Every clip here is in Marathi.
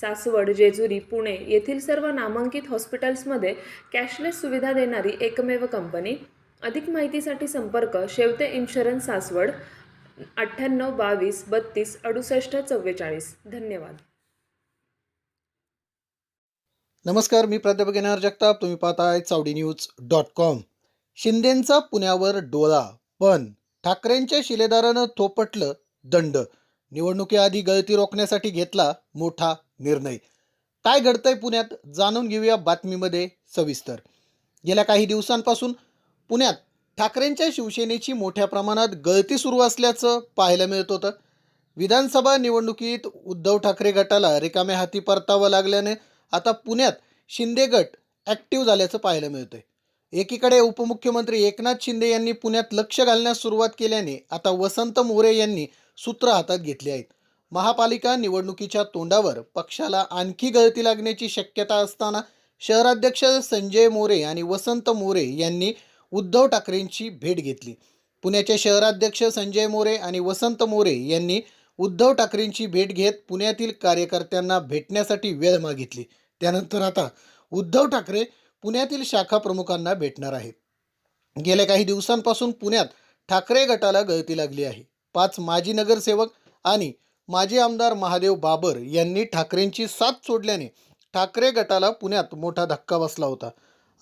सासवड जेजुरी पुणे येथील सर्व नामांकित हॉस्पिटल्समध्ये कॅशलेस सुविधा देणारी एकमेव कंपनी. अधिक माहितीसाठी संपर्क शेवते इन्शुरन्स सासवड अठ्ठ्याण्णव बावीस बत्तीस अडुसष्ट चव्वेचाळीस. धन्यवाद. नमस्कार मी प्राध्यापक एन जगताप. तुम्ही पाहताय चावडी न्यूज डॉट कॉम. शिंदेंचा पुण्यावर डोळा पण ठाकरेंच्या शिलेदारानं थोपटलं दंड. निवडणुकीआधी गळती रोखण्यासाठी घेतला मोठा निर्णय. काय घडतंय पुण्यात जाणून घेऊया बातमीमध्ये सविस्तर. गेल्या काही दिवसांपासून पुण्यात ठाकरेंच्या शिवसेनेची मोठ्या प्रमाणात गळती सुरू असल्याचं पाहायला मिळत होतं. विधानसभा निवडणुकीत उद्धव ठाकरे गटाला रिकाम्या हाती परतावं लागल्याने आता पुण्यात शिंदे गट ॲक्टिव्ह झाल्याचं पाहायला मिळतंय. एकीकडे उपमुख्यमंत्री एकनाथ शिंदे यांनी पुण्यात लक्ष घालण्यास सुरुवात केल्याने आता वसंत मोरे यांनी सूत्र हातात घेतली आहेत. महापालिका निवडणुकीच्या तोंडावर पक्षाला आणखी गळती लागण्याची शक्यता असताना शहराध्यक्ष संजय मोरे आणि वसंत मोरे यांनी उद्धव ठाकरेंची भेट घेतली. पुण्याचे शहराध्यक्ष संजय मोरे आणि वसंत मोरे यांनी उद्धव ठाकरेंची भेट घेत पुण्यातील कार्यकर्त्यांना भेटण्यासाठी वेळ मागितली. त्यानंतर आता उद्धव ठाकरे पुण्यातील शाखा प्रमुखांना भेटणार आहेत. गेल्या काही दिवसांपासून पुण्यात ठाकरे गटाला गळती लागली आहे. पाच माजी नगरसेवक आणि माजी आमदार महादेव बाबर यांनी ठाकरेंची साथ सोडल्याने ठाकरे गटाला पुण्यात मोठा धक्का बसला होता.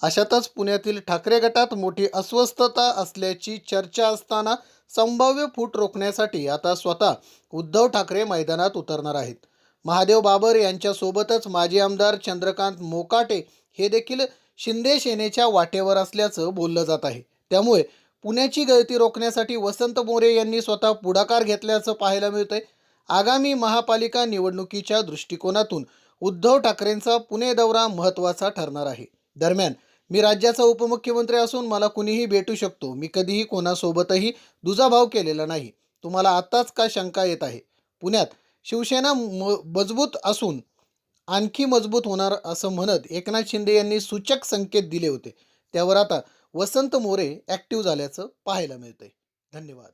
अशातच पुण्यातील ठाकरे गटात मोठी अस्वस्थता असल्याची चर्चा असताना संभाव्य फूट रोखण्यासाठी आता स्वतः उद्धव ठाकरे मैदानात उतरणार आहेत. महादेव बाबर यांच्यासोबतच माजी आमदार चंद्रकांत मोकाटे हे देखील शिंदे सेनेच्या वाटेवर असल्याचं बोललं जात आहे. त्यामुळे पुण्याची गळती रोखण्यासाठी वसंत मोरे यांनी स्वतः पुढाकार घेतल्याचं पाहायला मिळतंय. आगामी महापालिका निवडणुकीच्या दृष्टिकोनातून उद्धव ठाकरेंचा पुणे दौरा महत्त्वाचा ठरणार आहे. दरम्यान मी राज्याचा उपमुख्यमंत्री असून मला कुणीही भेटू शकतो. मी कधीही कोणासोबतही दुजाभाव केलेला नाही. तुम्हाला आत्ताच का शंका येत आहे? पुण्यात शिवसेना म मजबूत असून आणखी मजबूत होणार असं म्हणत एकनाथ शिंदे यांनी सूचक संकेत दिले होते. त्यावर आता वसंत मोरे ॲक्टिव्ह झाल्याचं पाहायला मिळतंय. धन्यवाद.